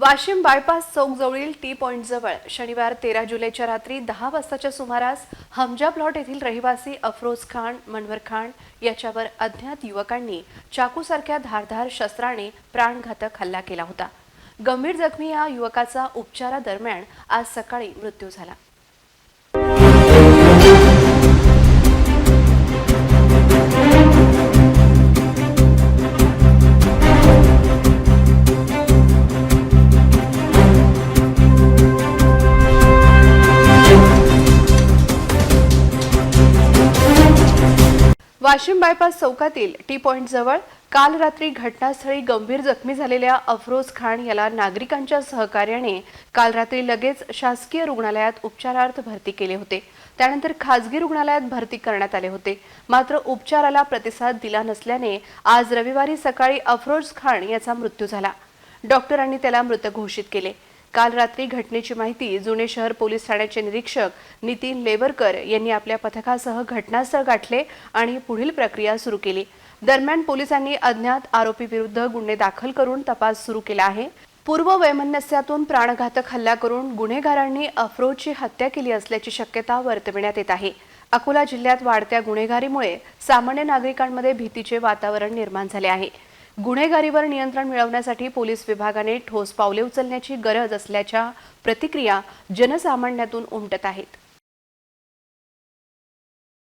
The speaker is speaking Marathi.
वाशिम बायपास चौकजवळील टी पॉइंटजवळ शनिवार तेरा जुलैच्या रात्री दहा वाजताच्या सुमारास हमजा प्लॉट येथील रहिवासी अफरोज खान मनवर खान याच्यावर अज्ञात युवकांनी चाकूसारख्या धारधार शस्त्राने प्राणघातक हल्ला केला होता. गंभीर जखमी या युवकाचा उपचारादरम्यान आज सकाळी मृत्यू झाला. वाशिम बायपास चौकातील टी पॉइंट जवळ काल रात्री घटनास्थळी गंभीर जखमी झालेल्या अफरोज खान याला नागरिकांच्या सहकार्याने काल रात्री लगेच शासकीय रुग्णालयात उपचारार्थ भरती केले होते. त्यानंतर खासगी रुग्णालयात भरती करण्यात आले होते. मात्र उपचाराला प्रतिसाद दिला नसल्याने आज रविवारी सकाळी अफरोज खान याचा मृत्यू झाला. डॉक्टरांनी त्याला मृत घोषित केले. काल रात्री घटनेची माहिती जुने शहर पोलीस ठाण्याचे निरीक्षक नितीन लेवरकर यांनी आपल्या पथकासह घटनास्थळ गाठले आणि पुढील प्रक्रिया सुरू केली. दरम्यान पोलिसांनी अज्ञात आरोपी विरुद्ध गुन्हे दाखल करून तपास सुरू केला आहे. पूर्व वैमनस्यातून प्राणघातक हल्ला करून गुन्हेगारांनी अफरोजची हत्या केली असल्याची शक्यता वर्तविण्यात येत आहे. अकोला जिल्ह्यात वाढत्या गुन्हेगारीमुळे सामान्य नागरिकांमध्ये भीतीचे वातावरण निर्माण झाले आहे. गुन्हेगारीवर नियंत्रण मिळवण्यासाठी पोलीस विभागाने ठोस पावले उचलण्याची गरज असल्याच्या प्रतिक्रिया जनसामान्यातून उमटत आहेत.